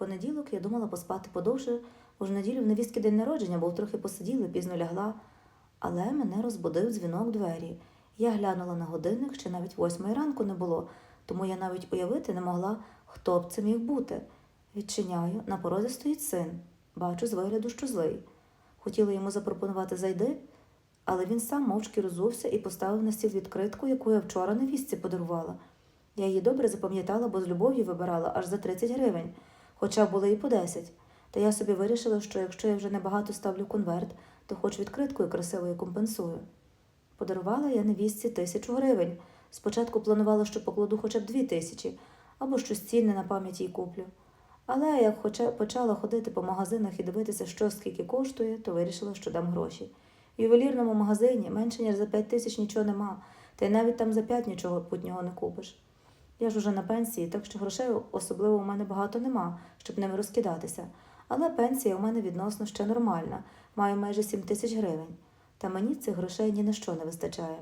понеділок я думала поспати подовше, бо ж неділю в невістки день народження, був трохи посиділи, пізно лягла. Але мене розбудив дзвінок двері. Я глянула на годинник, ще навіть восьмої ранку не було, тому я навіть уявити не могла, хто б це міг бути. Відчиняю, на порозі стоїть син. Бачу з вигляду, що злий. Хотіла йому запропонувати зайди, але він сам мовчки розувся і поставив на стіл відкритку, яку я вчора невістці подарувала. Я її добре запам'ятала, бо з любов'ю вибирала аж за 30 гривень, хоча були і по 10. Та я собі вирішила, що якщо я вже небагато ставлю конверт, то хоч відкриткою красивою компенсую. Подарувала я невістці тисячу гривень. Спочатку планувала, що покладу хоча б дві тисячі, або щось цінне на пам'ять їй куплю. Але як хоча почала ходити по магазинах і дивитися, що скільки коштує, то вирішила, що дам гроші. В ювелірному магазині менше ніж за п'ять тисяч нічого нема, та й навіть там за п'ять нічого путнього не купиш. Я ж уже на пенсії, так що грошей особливо у мене багато нема, щоб ними розкидатися. Але пенсія у мене відносно ще нормальна, маю майже 7 тисяч гривень. Та мені цих грошей ні на що не вистачає.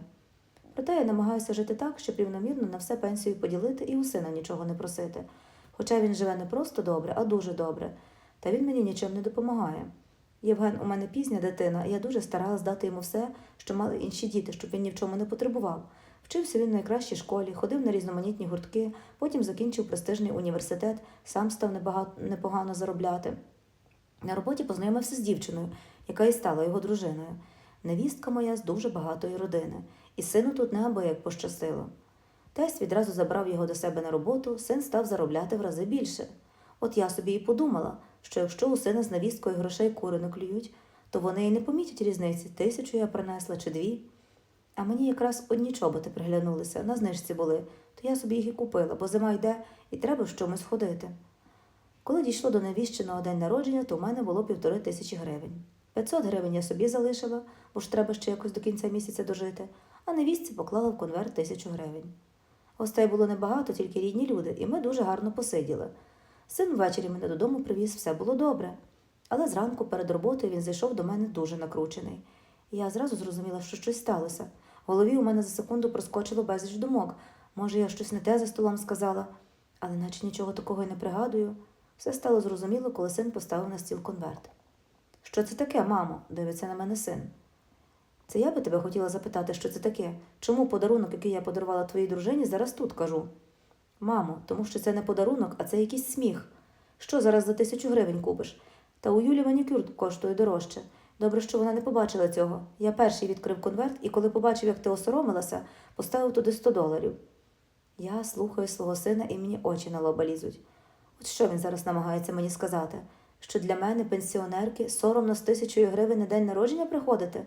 Проте я намагаюся жити так, щоб рівномірно на все пенсію поділити і у сина нічого не просити. Хоча він живе не просто добре, а дуже добре, та він мені нічим не допомагає. Євген у мене пізня дитина, і я дуже старалась дати йому все, що мали інші діти, щоб він ні в чому не потребував. Вчився він в найкращій школі, ходив на різноманітні гуртки, потім закінчив престижний університет, сам став непогано заробляти. На роботі познайомився з дівчиною, яка і стала його дружиною. Невістка моя з дуже багатої родини, і сину тут неабияк пощастило. Тесть відразу забрав його до себе на роботу, син став заробляти в рази більше. От я собі і подумала, що якщо у сина з навісткою грошей кури не клюють, то вони і не помітять різниці, тисячу я принесла чи дві. А мені якраз одні чоботи приглянулися, на знижці були, то я собі їх і купила, бо зима йде і треба в чомусь ходити. Коли дійшло до невіщеного день народження, то в мене було півтори тисячі гривень. 500 гривень я собі залишила, бо ж треба ще якось до кінця місяця дожити, а невістці поклала в конверт тисячу гривень. Гостей було небагато, тільки рідні люди, і ми дуже гарно посиділи. Син ввечері мене додому привіз, все було добре. Але зранку перед роботою він зайшов до мене дуже накручений. Я зразу зрозуміла, що щось сталося. В голові у мене за секунду проскочило безліч думок. Може, я щось не те за столом сказала, але наче нічого такого й не пригадую. Все стало зрозуміло, коли син поставив на стіл конверт. Що це таке, мамо? дивиться на мене син. Це я би тебе хотіла запитати, що це таке. Чому подарунок, який я подарувала твоїй дружині, зараз тут кажу? Мамо, тому що це не подарунок, а це якийсь сміх. Що зараз за тисячу гривень купиш? Та у Юлі манікюр коштує дорожче. Добре, що вона не побачила цього. Я перший відкрив конверт і коли побачив, як ти осоромилася, поставив туди 100 доларів. Я слухаю свого сина і мені очі на лоба лізуть. От що він зараз намагається мені сказати? Що для мене, пенсіонерки, соромно з тисячою гривень на день народження приходити?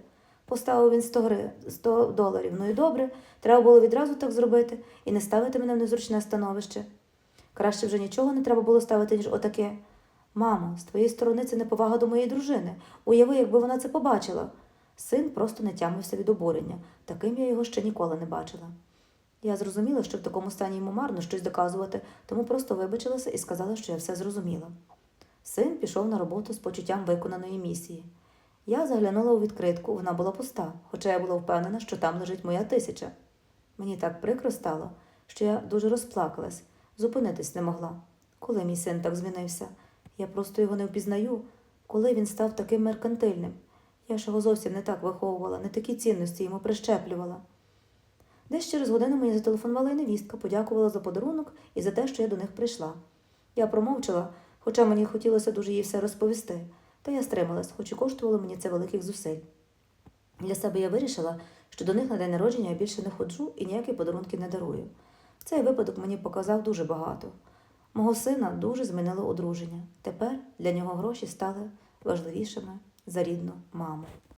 Поставив він 100, гри... 100 доларів. Ну і добре, треба було відразу так зробити і не ставити мене в незручне становище. Краще вже нічого не треба було ставити, ніж отаке. Мамо, з твоєї сторони це неповага до моєї дружини. Уяви, якби вона це побачила. Син просто не тямився від обурення. Таким я його ще ніколи не бачила. Я зрозуміла, що в такому стані йому марно щось доказувати, тому просто вибачилася і сказала, що я все зрозуміла. Син пішов на роботу з почуттям виконаної місії. Я заглянула у відкритку, вона була пуста, хоча я була впевнена, що там лежить моя тисяча. Мені так прикро стало, що я дуже розплакалась, зупинитись не могла. Коли мій син так змінився, я просто його не впізнаю, коли він став таким меркантильним. Я ж його зовсім не так виховувала, не такі цінності йому прищеплювала. Десь через годину мені зателефонувала і невістка, подякувала за подарунок і за те, що я до них прийшла. Я промовчала, хоча мені хотілося дуже їй все розповісти, та я стрималась, хоч і коштувало мені це великих зусиль. Для себе я вирішила, що до них на день народження я більше не ходжу і ніякі подарунки не дарую. Цей випадок мені показав дуже багато. Мого сина дуже змінило одруження. Тепер для нього гроші стали важливішими за рідну маму.